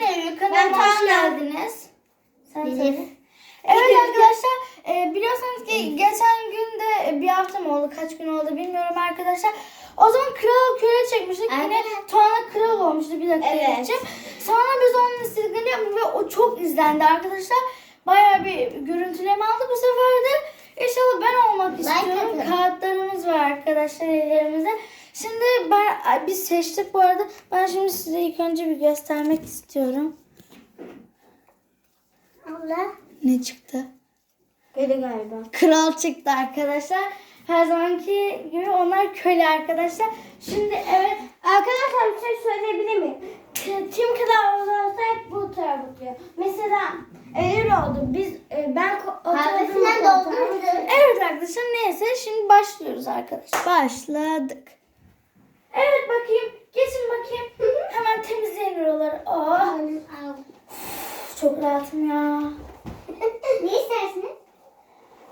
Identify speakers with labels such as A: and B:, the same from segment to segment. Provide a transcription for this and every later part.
A: ben Eylül. Kanalıma hoş geldiniz. Sen söyle. Evet arkadaşlar e, biliyorsunuz ki geçen gün de bir hafta mı oldu kaç gün oldu bilmiyorum arkadaşlar. O zaman kral köle çekmiştik. Yine
B: Aynen.
A: Tuana kral olmuştu bir dakika
B: Evet.
A: geçeceğim. Sonra biz onun istediklerini yaptık ve o çok izlendi arkadaşlar. Bayağı bir görüntüleme aldı bu sefer de. İnşallah ben olmak istiyorum. Kağıtlarımız var arkadaşlar ellerimizde. Şimdi ben biz seçtik bu arada. Ben şimdi size ilk önce bir göstermek istiyorum.
B: Abla.
A: Ne çıktı?
B: Köle galiba.
A: Kral çıktı arkadaşlar. Her zamanki gibi onlar köle arkadaşlar. Şimdi evet
B: Arkadaşlar bir şey söyleyebilir miyim? K- Kim kadar olursa hep bu taraf oturuyor. Mesela öyle oldu. Biz e, ben oturdum. koltuğa.
A: evet arkadaşlar neyse şimdi başlıyoruz arkadaşlar. Başladık. Evet bakayım. Geçin bakayım. Hemen temizleyin oraları. Oh, çok rahatım ya.
B: ne istersiniz?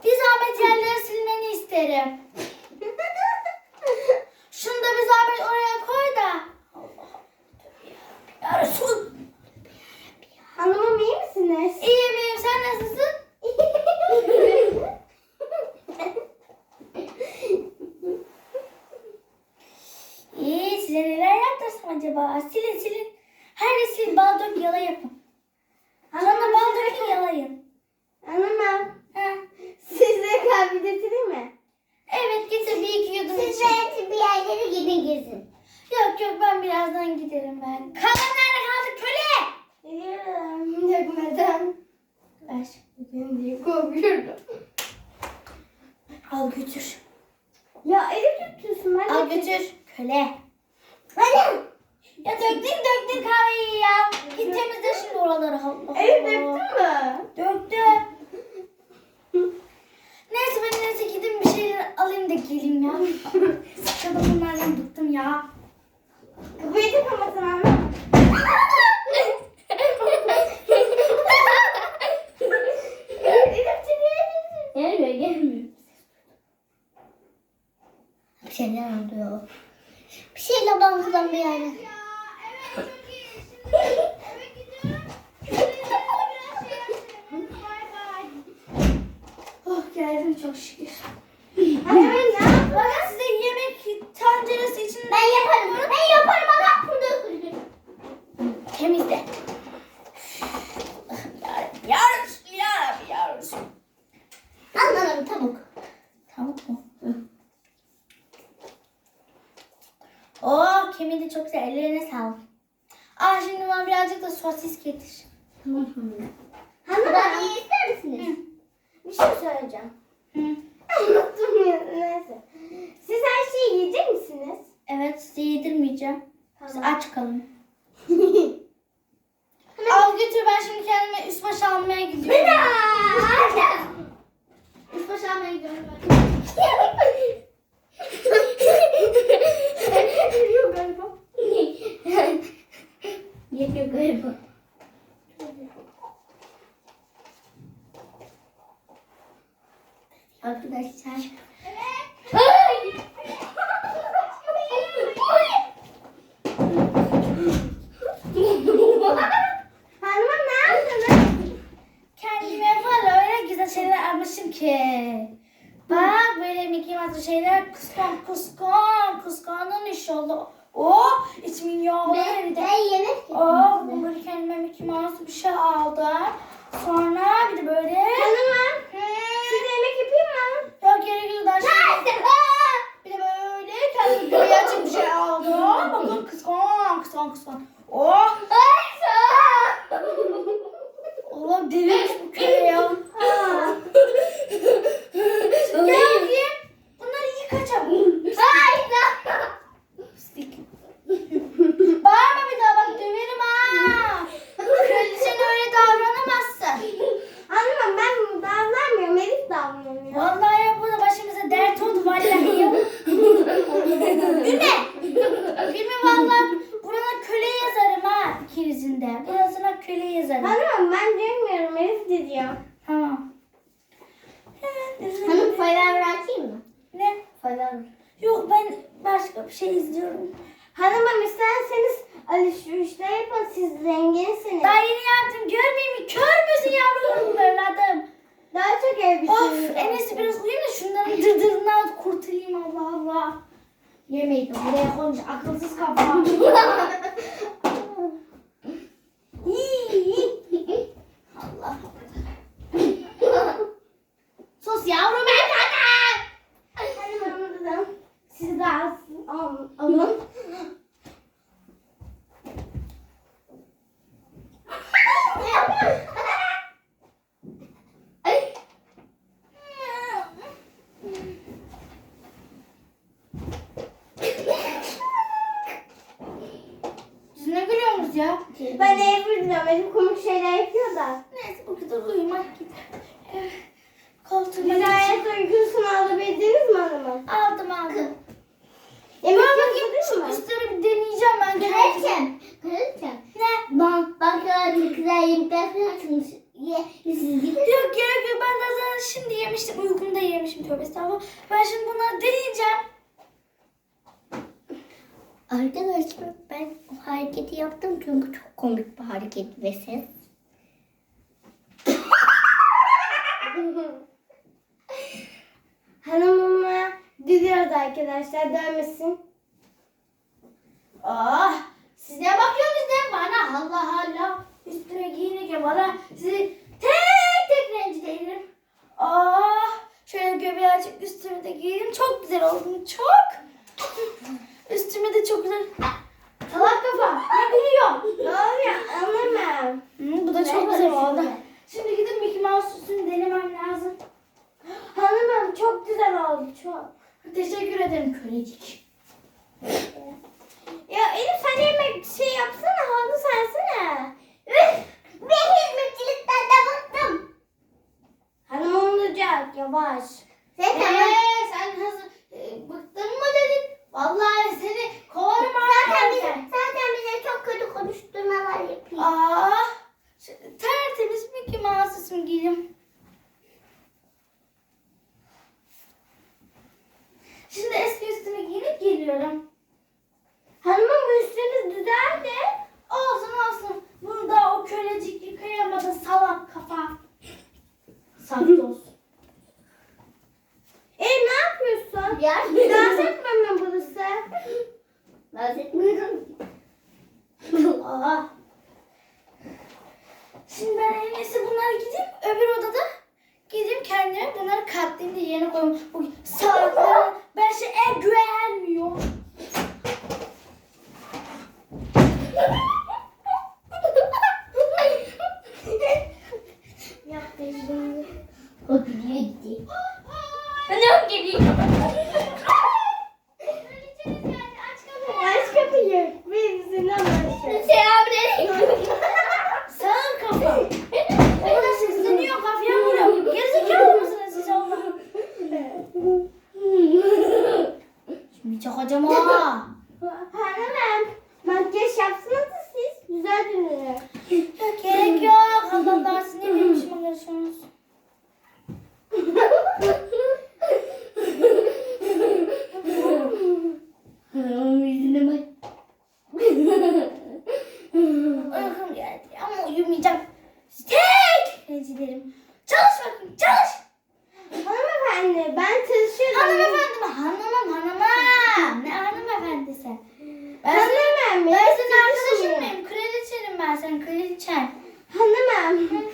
A: Bir zahmet yerleri silmeni isterim. Şunu da bir zahmet oraya koy da. Allah Ya Resul.
B: Hanımım iyi misiniz?
A: İyiyim iyiyim. Sen nasılsın? İyi. Size neler yaptırsam acaba? Silin silin. Her yeri sil. Bal dök yala yapın. Sonra bal dökün yalayın.
B: Hanımım.
A: Ha.
B: Size kahve getireyim mi?
A: Evet getir bir iki yudum iç.
B: bir yerlere gidin gezin.
A: Yok yok ben birazdan giderim ben. Kalan nerede kaldı köle?
B: Geliyorum. Dökmeden.
A: Ver.
B: Ben diye korkuyorum.
A: Al götür.
B: Ya Elif tutuyorsun ben
A: Al
B: de-
A: götür. Köle.
B: Hadi.
A: Ya döktün döktün kahveyi ya. Git temizle şimdi oraları. Allah
B: Elif
A: Allah.
B: döktün mü?
A: Döktü. Neyse ben neyse gideyim bir şeyler alayım da geleyim ya. Sıçradım bunlardan bıktım ya.
B: Kapıyı da kapatın anne. Elif çekiyor.
A: Gelmiyor gelmiyor. Bir şeyler oluyor.
B: Bir şeyle bankadan bir yerden.
A: Oh geldim çok şükür.
B: Hadi ben ne yapayım?
A: Bana size yemek tenceresi için
B: Ben yaparım. Ben yaparım ama burada
A: temizle. Yarabbim yarabbim yarabbim yarabbim.
B: Anladım tavuk.
A: Tavuk mu? Hı. Oo kemiği de çok güzel. Ellerine sağlık. Aa şimdi bana birazcık da sosis getir.
B: Tamam hanım. Hanım iyi ister misiniz? Bir şey söyleyeceğim.
A: Hı.
B: Unuttum ya. Neyse. Siz her şeyi yiyecek misiniz?
A: Evet size yedirmeyeceğim. Siz
B: Tamam.
A: aç kalın. Al götür ben şimdi kendime üst baş almaya gidiyorum. Üst baş almaya gidiyorum ben.
B: Geliyor galiba.
A: Yemiyor galiba. Arkadaşlar.
B: Ne yaptınız?
A: Kendime öyle güzel şeyler almışım ki. Bak böyle Mickey Mouse şeyler kıskan kıskan kıskandın inşallah. Oh içimin yağlı
B: Ben,
A: eridi.
B: ben yemek
A: Oh bunları kendime Mickey Mouse bir şey aldım. Sonra bir de böyle. Of, şey. Of Enes biraz uyuyun da şunların dırdırından kurtulayım Allah
B: Allah. Yemeği buraya koymuş akılsız
A: kafa. ya.
B: Ben diyorum. Benim komik şeyler yapıyor da.
A: Neyse bu kadar uyumak gibi. Koltuğuma geçeyim.
B: uykusunu alabildiniz mi hanımım?
A: Aldım aldım.
B: Yemek yapmadın
A: şu
B: mı?
A: üstleri bir deneyeceğim ben.
C: Kraliçem, kraliçem.
A: Ne?
C: Bak, bak ne güzel yemekler yapıyorsunuz. Ye, siz gidin.
A: Yok gerek yok. Ben de zaten şimdi yemiştim. Uykumda yemişim. Tövbe estağfurullah. Ben şimdi bunları deneyeceğim.
C: Arkadaşlar ben o hareketi yaptım çünkü çok komik bir hareket ve ses.
B: Hanımıma diliyoruz arkadaşlar dönmesin.
A: Ah, siz ne bakıyorsunuz ne bana? Allah Allah. Üstüme giyinirken bana sizi tek tek rencide ederim. Ah, şöyle göbeği açıp üstüme de giyeyim. Çok güzel oldum. Çok. Üstüme de çok güzel. Salak kafa. Ne gülüyor?
B: Ne oluyor anlamam.
A: Hı, bu da çok güzel oldu. Şimdi gidip Mickey Mouse üstünü denemem lazım.
B: Hanımım çok güzel oldu çok.
A: Teşekkür ederim kölecik.
B: Ya Elif sen yemek şey yapsana halı sersene.
C: Ve hizmetçilikten de bıktım.
B: Hanım olacak yavaş.
C: Zaten
A: Eee sen hazır e, bıktın mı dedin? Vallahi İsmi giydim. Şimdi eski üstüme giyinip geliyorum.
B: Hanımım bu üstünüz düzeldi.
A: Olsun olsun. Bunu da o kölecik yıkayamadı salak kafa. Saf olsun.
B: E ne yapıyorsun?
C: Ya,
B: Dans etmem mi burası?
C: Dans etmiyorum.
A: Aa. Şimdi ben en iyisi bunları gideyim öbür odada gideyim kendime bunları katlayayım da yerine koyayım. Bu salaklara ben şey en güvenmiyor.
B: Yaptım.
C: O gidiyor gitti.
A: Ne geliyor?
B: Aç kapıyı. Birisini anlaşılır.
C: Selamünaleyküm.
A: Sağır kafa. O kadar sesleniyor kafaya vuruyor. Gerizekalı mısınız siz oğlum? Şimdi çakacağım ha.
B: Hanımım. Makyaj yapsanız siz. Güzel dönüyor.
A: Yok gerek yok. Allah Allah siz ne bilmişim arkadaşınız.
C: Yüzüne bak.
A: Uykum geldi ama uyumayacağım. Tek rezilerim. Çalış bakayım çalış.
B: Hanımefendi ben çalışıyorum.
A: Hanımefendi mi? Hanımım hanımım. Ne hanımefendisi? Ben senin,
B: Hanımefendi.
A: ben senin arkadaşın mıyım? Kraliçenim ben senin kraliçen.
B: Hanımım.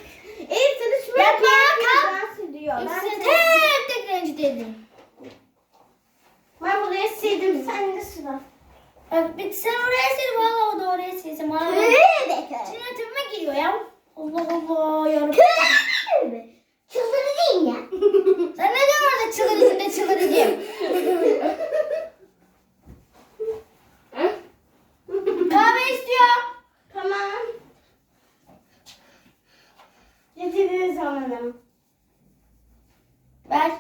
B: Elif çalışmıyor.
A: Yapma,
B: ki.
A: kalk.
B: Dans ediyor. Ben,
A: İkisini
B: çalışıyorum.
A: tek tek rencide ederim.
B: ben buraya sildim. Sen de sıra.
A: Bak bir sen oraya sil valla o da oraya silsin. Bana bak.
C: Öyle be kız.
A: Sinirime giriyor ya. Allah Allah yarabbim.
C: Öyle. Çıldıracağım ya.
A: Sen ne diyorsun orada çıldırıcı ne çıldırıcı? Kahve istiyor.
B: Tamam. Getiririz hanım.
A: Ver.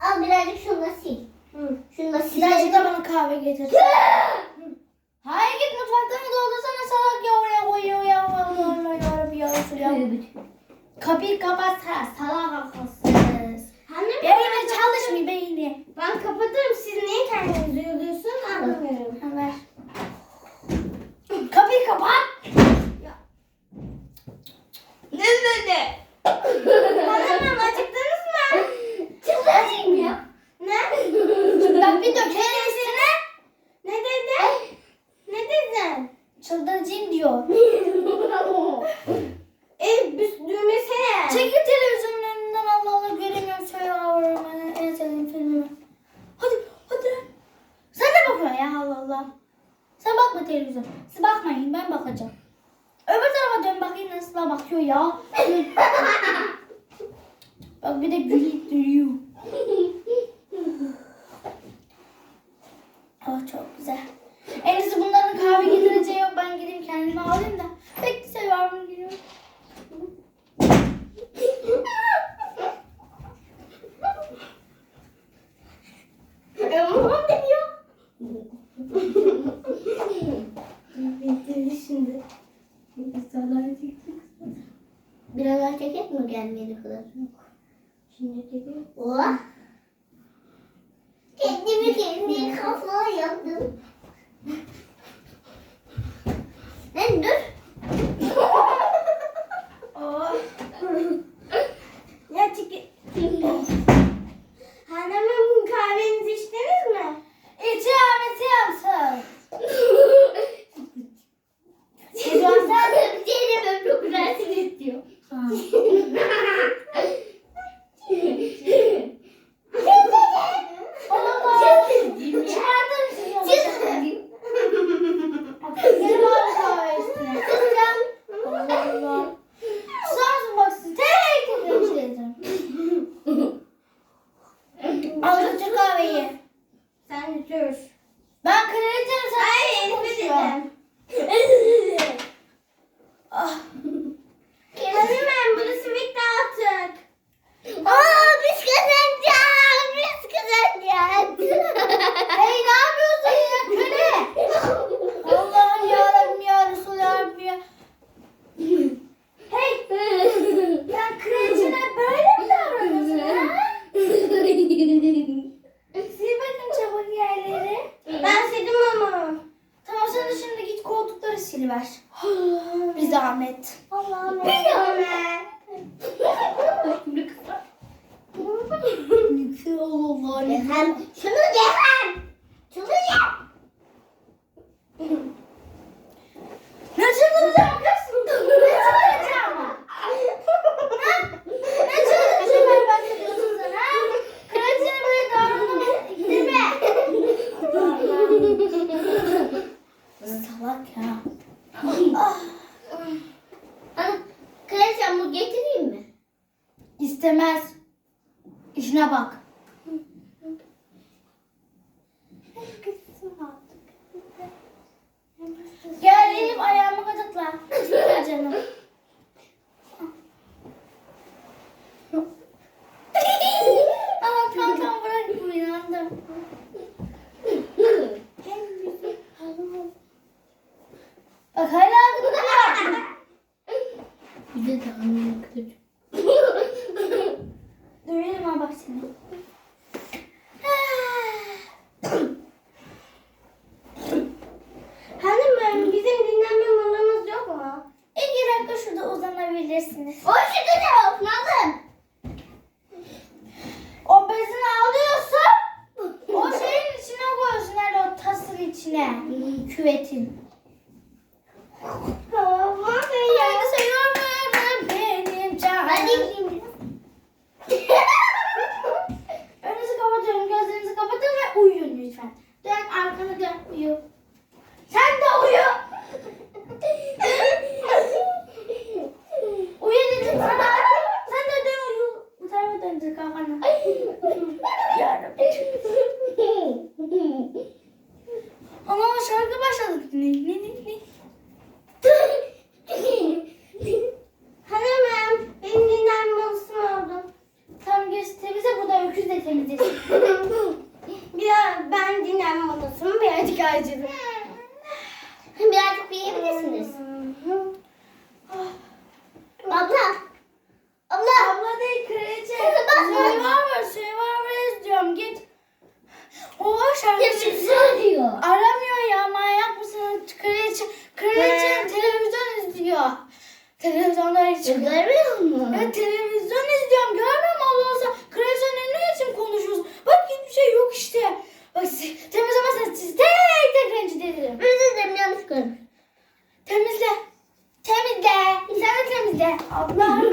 C: Al birazcık şunu da sil.
B: Hı.
C: Şunu da sil.
A: Birazcık da bana kahve getir. Hayır git mutfaktan mı doldursana salak ya oraya koyuyor ya. Allah Allah yarabbim ya. Kapıyı kapatsana salak akılsız.
B: Hanım.
A: Beyni çalışmıyor beyni.
B: Ben kapatırım. Siz niye kendinizi yoruyorsunuz anlamıyorum.
A: Ha, ver. Kapıyı kapat.
B: Ne dedi? Hanımım acıktınız mı?
C: Çıldıracağım ya.
B: Ne?
A: Bak bir dökerim üstüne.
B: Ne dedin? Ne dedin?
A: Çıldıracağım diyor.
B: Elif bir düğmesene.
A: Çekil televizyonun önünden Allah Allah göremiyorum. Söyle ben en sevdiğim filmimi. Hadi hadi. Sen de bakma ya Allah Allah. Sen bakma televizyon. Siz bakmayın ben bakacağım. Öbür tarafa dön bakayım nasıl bakıyor ya. Bak bir de gülüp duruyor. Oh çok güzel. En iyisi bunların kahve getireceği yok. Ben gideyim kendime alayım da.
B: Pek seviyorum geliyor.
A: Babam geliyor. Bitirdi şimdi. İnsanlar
C: çekti. Biraz erkek et mi gelmeyeli kadar?
A: Yok. Şimdi çekiyor. Oha. Kendimi kendi kafama yaptım. Ne Abla. De temizle.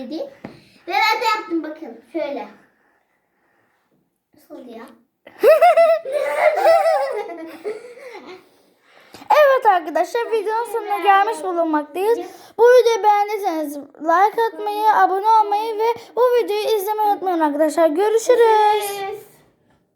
C: dedi. Ve ben de yaptım bakın şöyle. Nasıl ya?
A: evet arkadaşlar videonun sonuna gelmiş bulunmaktayız. Bu videoyu beğendiyseniz like atmayı, abone olmayı ve bu videoyu izlemeyi unutmayın arkadaşlar.
B: Görüşürüz.